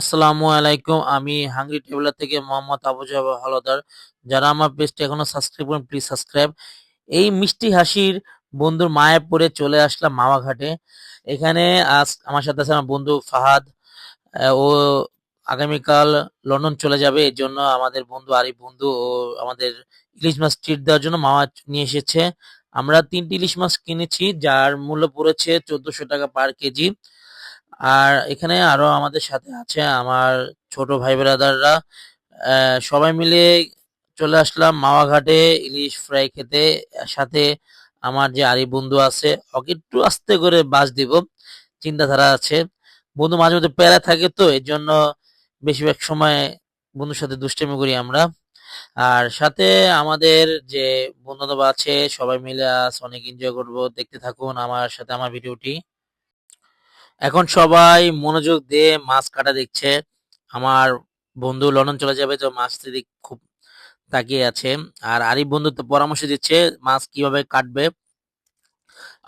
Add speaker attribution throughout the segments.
Speaker 1: আসসালামু আলাইকুম। আমি হাংরি ট্রাভেলার থেকে মোহাম্মদ আবু জাফর হলদার। যারা আমার পেজটি এখনও সাবস্ক্রাইব করেন প্লিজ সাবস্ক্রাইব। এই মিষ্টি হাসির বন্ধুর মায়ে পড়ে চলে আসলাম মাওয়া ঘাটে এখানে আজ আমার সাথে আছে আমার বন্ধু ফাহাদ। ও আগামীকাল লন্ডন চলে যাবে, এর জন্য আমাদের বন্ধু আরিফ বন্ধু ও আমাদের ইলিশ মাছ ট্রিট দেওয়ার জন্য মাওয়া নিয়ে এসেছে। আমরা তিনটি ইলিশ মাছ কিনেছি, যার মূল্য পড়েছে চোদ্দশো টাকা পার কেজি। আর এখানে আরও আমাদের সাথে আছে আমার ছোট ভাই ব্রাদাররা। সবাই মিলে চলে আসলাম মাওয়া ঘাটে ইলিশ ফ্রাই খেতে। সাথে আমার যে আরিফ বন্ধু আছে, ওকে একটু আস্তে করে বাস দিব, চিন্তাধারা আছে। বন্ধু মাঝে মধ্যে প্যারা থাকে তো, এর জন্য বেশিরভাগ সময় বন্ধুর সাথে দুষ্টামি করি আমরা। আর সাথে আমাদের যে বন্ধু আছে, সবাই মিলে আজ অনেক এনজয় করব। দেখতে থাকুন আমার সাথে আমার ভিডিওটি। এখন সবাই মনোযোগ দিয়ে মাছ কাটা দেখছে। আমার বন্ধু লন্ডন চলে যাবে, তো মাছ দিক খুব তাকিয়ে আছে। আর আরিফ বন্ধু তো পরামর্শ দিচ্ছে মাছ কীভাবে কাটবে।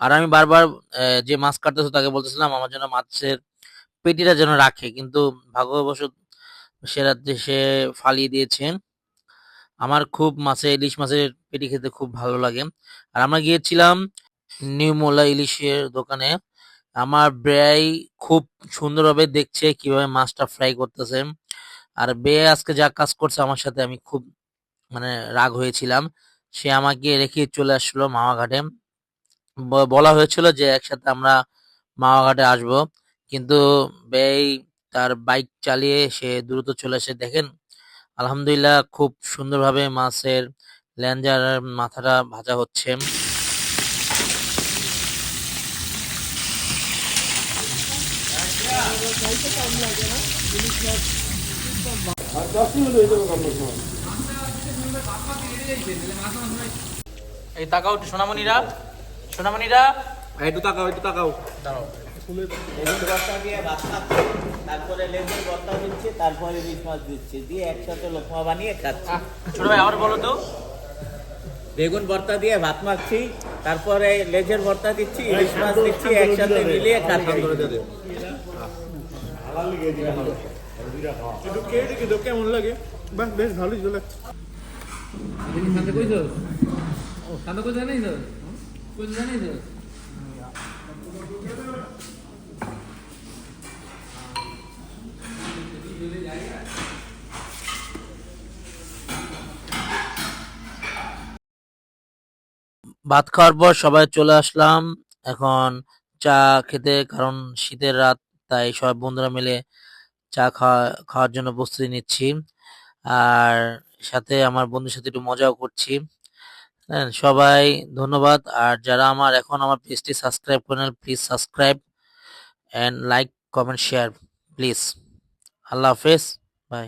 Speaker 1: আর আমি বারবার যে মাছ কাটতেছে তাকে বলতেছিলাম, আমার জন্য মাছের পেটিটা যেন রাখে, কিন্তু ভাগ্যবশত সে রাত্রে সে ফালিয়ে দিয়েছে। আমার খুব মাছে, ইলিশ মাছের পেটি খেতে খুব ভালো লাগে। আর আমরা গিয়েছিলাম নিউ মোল্লা ইলিশের দোকানে। আমার ব্যয় খুব সুন্দরভাবে দেখছে কীভাবে মাছটা ফ্রাই করতেছে। আর বে আজকে যা কাজ করছে আমার সাথে আমি খুব মানে রাগ হয়েছিলাম। সে আমাকে রেখে চলে আসলো মামা ঘাটে ব- বলা হয়েছিল যে একসাথে আমরা মামা ঘাটে আসব। কিন্তু ব্যয় তার বাইক চালিয়ে সে দ্রুত চলে এসে দেখেন, আলহামদুলিল্লাহ খুব সুন্দরভাবে মাছের ল্যাঞ্জার মাথাটা ভাজা হচ্ছে। এই তাকাও সোনামণিরা। সোনামণিরা।
Speaker 2: একটু তাকাও একটু
Speaker 1: দাঁড়াও।
Speaker 3: তারপরে লেবুর দিচ্ছে তারপরে ইলিশ মাছ দিচ্ছে দিয়ে একসাথে লোকমা বানিয়ে খাচ্ছে।
Speaker 1: ছোট ভাই আবার বলো তো।
Speaker 3: বেগুন ভর্তা দিয়ে ভাত মাখছি। তারপরে লেজের ভর্তা দিচ্ছি ইলিশ মাছ দিচ্ছি একসাথে মিলিয়ে খাচ্ছি
Speaker 2: করে দেবে। কেমন লাগে। বাহ বেশ ভালোই লাগছে
Speaker 4: শান্ত কইছ? ও শান্ত কইছ জানাই তো? কইছ জানাই তো
Speaker 1: ভাত খাওয়ার পর সবাই চলে আসলাম। এখন চা খেতে কারণ শীতের রাত তাই সব বন্ধুরা মিলে চা খাওয়া খাওয়ার জন্য প্রস্তুতি নিচ্ছি। আর সাথে আমার বন্ধুর সাথে একটু মজাও করছি। হ্যাঁ, সবাই ধন্যবাদ। আর যারা আমার এখন আমার পেজটি সাবস্ক্রাইব করেন please subscribe and like comment share please আল্লাহ হাফেজ বাই